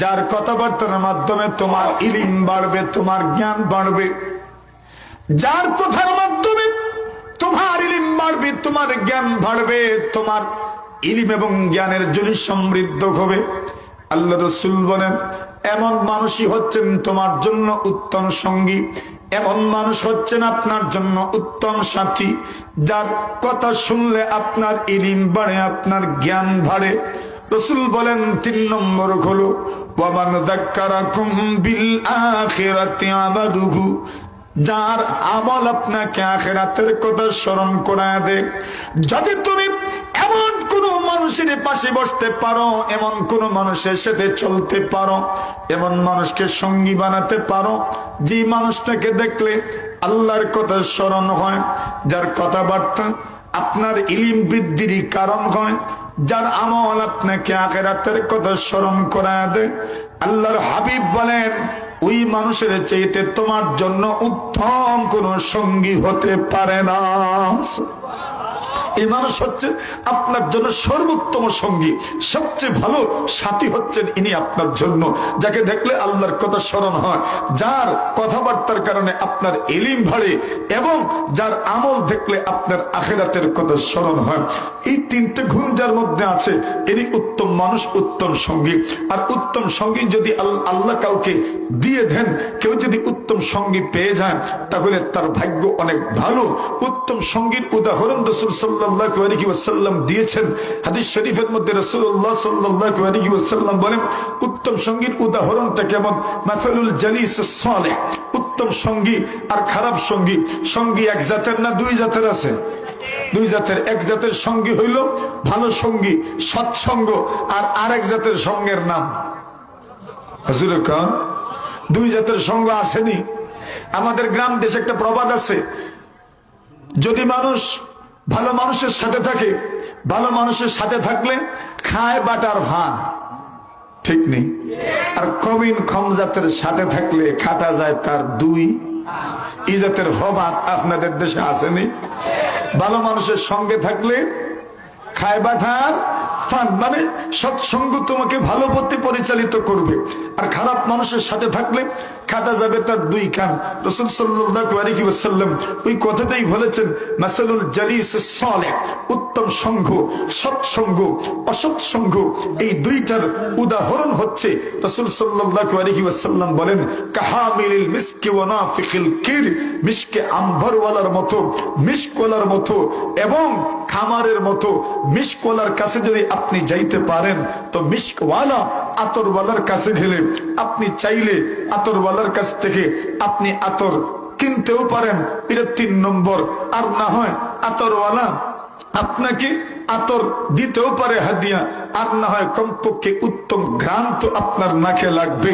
যার কথাবার্তার মাধ্যমে তোমার ইলিম বাড়বে, তোমার জ্ঞান বাড়বে। যার কথার মাধ্যমে তোমার ইলিম বাড়বে, তোমার জ্ঞান বাড়বে, তোমার ইলিম এবং জ্ঞানের জন্য সমৃদ্ধ হবে। আল্লাহ রসুল বলেন, এমন মানুষই হচ্ছেন তোমার জন্য উত্তম সঙ্গী। এমন মানুষ হচ্ছেন আপনার জন্য উত্তম সাথী, যার কথা শুনলে আপনার ইলিম বাড়ে, আপনার জ্ঞান বাড়ে। রসুল বলেন, তিন নম্বর হলো যার আমল আপনাকে আখেরাতের কথা স্মরণ করায় দে যদি তুমি মানুষের পাশে বসতে পারো, এমন কোন মানুষের সাথে চলতে পারো, এমন মানুষকে সঙ্গী বানাতে পারো, যে মানুষটাকে দেখলে আল্লাহর কথা স্মরণ হয়, যার কথাবার্তা আপনার ইলিম বৃদ্ধির কারণ হয়, যার আমল আপনাকে আখেরাতের কথা স্মরণ করায় দেয়। আল্লাহর হাবিব বলেন, ওই মানুষের চাইতে তোমার জন্য উত্তম কোন সঙ্গী হতে পারে না। এই মানুষ হচ্ছে আপনার জন্য সর্বোত্তম সঙ্গী। সবচেয়ে ভালো সাথী হচ্ছেন ইনি আপনার জন্য, যাকে দেখলে আল্লাহর কথা স্মরণ হয়, যার কথাবার্তার কারণে আপনার এলিম ভাড়ে এবং যার আমল দেখলে আপনার আখেরাতের কথা স্মরণ হয়। এই তিনটে গুণ যার মধ্যে আছে এরই উত্তম মানুষ, উত্তম সঙ্গী। আর উত্তম সঙ্গী যদি আল্লাহ কাউকে দিয়ে দেন, কেউ যদি উত্তম সঙ্গী পেয়ে যায়, তাহলে তার ভাগ্য অনেক ভালো। উত্তম সঙ্গীর উদাহরণ রসুল সাল্লাহ ওয়াসাল্লাম দিয়েছেন। হাদিস শরীফের মধ্যে রসুল্লাহ সাল্লাহ বলেন, উত্তম সঙ্গীর উদাহরণটা কেমন? জালিস উত্তম সঙ্গী আর খারাপ সঙ্গী। সঙ্গী এক জাতের না দুই জাতের আছে? দুই জাতের। এক জাতের সঙ্গী হইল ভালো সঙ্গী সৎসঙ্গ আর আরেক জাতের সঙ্গের নাম। হুজুরে কান দুই জাতের সঙ্গ আসেনি। আমাদের গ্রাম দেশে একটা প্রবাদ আছে, যদি মানুষ ভালো মানুষের সাথে থাকে, ভালো মানুষের সাথে থাকলে খায় বাটার ভান ঠিক নেই? আর কবিন খমজাতের সাথে থাকলে খাটা যায় তার দুই। ইজাতের জাতের হবাত আপনাদের দেশে আসেনি। ভালো মানুষের সঙ্গে থাকলে খায় বাঠার ফান মানে সৎসঙ্গ তোমাকে ভালো পথে পরিচালিত করবে। আর খারাপ মানুষের সাথে থাকলে খাটা যাবে তার দুই কান। রসুল সাল্লাহ ওই কথাটাই বলেছেন, মাসালুল জালিস সংঘ সৎসঙ্গ, অসৎসঙ্গ, এই দুইটার উদাহরণ হচ্ছে রসুল ওয়াসাল্লাম বলেন, কাহামিলিল মিসকি ওয়া নাফিকিল কির আম্বরওয়ালার মতো মিশকলার মতো এবং খামারের মতো। মিশকলার কাছে যদি আপনি যাইতে পারেন, তো মিশকওয়ালা আতরওয়ালার কাছে গেলে আপনি চাইলে আতরওয়ালার কাছ থেকে আপনি আতর কিনতেও পারেন। এটা তিন নম্বর। আর না হয় আতরওয়ালা আপনাকে আতর দিতেও পারে হাদিয়া, আর না হয় কমপক্ষে উত্তম ঘ্রাণ তো আপনার নাকে লাগবে।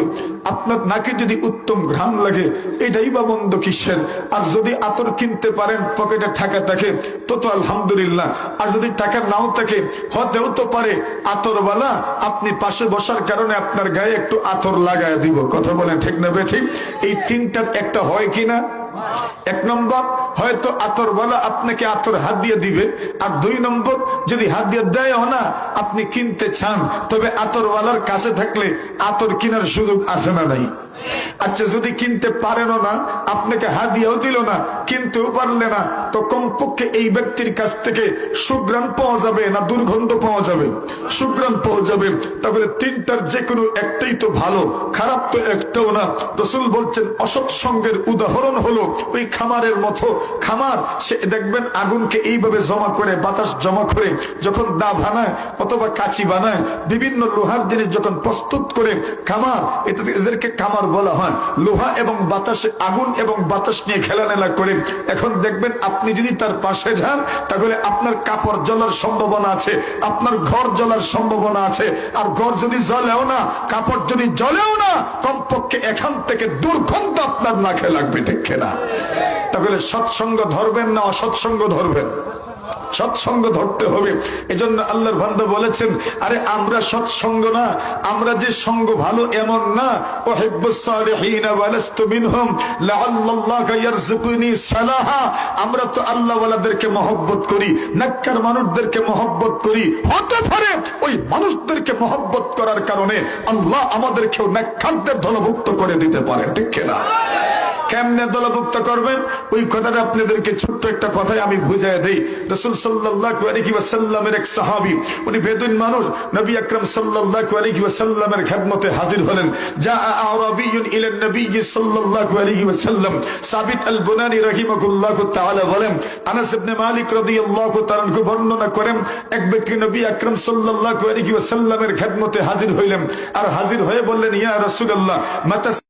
আপনার নাকে যদি উত্তম ঘ্রাণ লাগে, এটাই বা মন্দ কিসের? আর যদি আতর কিনতে পারেন, পকেটে টাকা থাকে, তো তো আলহামদুলিল্লাহ। আর যদি টাকা নাও থাকে, হতেও তো পারে। আতরওয়ালা, আপনি পাশে বসার কারণে আপনার গায়ে একটু আতর লাগায় দিব। কথা বলেন ঠিক না বে ঠিক? এই তিনটার একটা হয় কিনা এক নম্বর হয়তো আতরওয়ালা আপনাকে আতর হাত দিয়ে দিবে। আর দুই নম্বর, যদি হাত দিয়ে দেয় না, আপনি কিনতে চান, তবে আতরওয়ালার কাছে থাকলে আতর কেনার সুযোগ আসে না নাই? আচ্ছা যদি কিনতে পারেন না, আপনাকে হাদিয়াও দিল না, কিনতেও পারলে না, তো কমপক্ষে এই ব্যক্তির কাছ থেকে সুগ্রাণ পাওয়া যাবে না দুর্গন্ধ পাওয়া যাবে? সুগ্রাণ পাওয়া যাবে। তাহলে তিনটার যে কোনো একটাই তো ভালো, খারাপ তো একটাও না। রসুল বলছেন, অসৎ সঙ্গের উদাহরণ হলো ওই খামারের মতো। খামার, সে দেখবেন আগুনকে এইভাবে জমা করে, বাতাস জমা করে, যখন দা বানায় অথবা কাচি বানায়, বিভিন্ন লোহার জিনিস যখন প্রস্তুত করে, খামার এটা এদেরকে খামার বলা হয়, লোহা এবং বাতাসে, আগুন এবং বাতাস নিয়ে খেলানেলা করে। এখন দেখবেন আপনি যদি তার পাশে যান, তাহলে আপনার কাপড় জ্বলার সম্ভাবনা আছে, আপনার ঘর জ্বলার সম্ভাবনা আছে। আর ঘর যদি জ্বলেও না, কাপড় যদি জ্বলেও না, কমপক্ষে এখান থেকে দুর্গন্ধ আপনার নাকে লাগবে, ঠিক না তাহলে সৎসঙ্গ ধরবেন না অসৎসঙ্গ ধরবেন? সৎসঙ্গ ধরতে হবে। এজন্য আল্লাহর বান্দা বলেছেন, আরে আমরা সৎসঙ্গ না, আমরা যে সঙ্গ ভালো এমন না। ও আমরা তো আল্লাহ ওয়ালাদেরকে মহব্বত করি, নাক্কার মানুষদেরকে মহব্বত করি। হতে পারে ওই মানুষদেরকে মহব্বত করার কারণে আল্লাহ আমাদেরকেও নেককারদের দলভুক্ত করে দিতে পারে, ঠিক কিনা? কেমনে দলভুক্ত করবেন? ওই কথাটা আপনাদেরকে ছোট্ট একটা কথাই আমি বুঝাই দেই। রসুল আলাইহি এক সাহাবী, উনি বেদুইন মানুষ, নবী আকরাম আলাইহি খেদমতে হাজির হলেন। যা হাজির হইলেন। আর হাজির হয়ে বললেন, ইয়া রাসূলুল্লাহ মাতা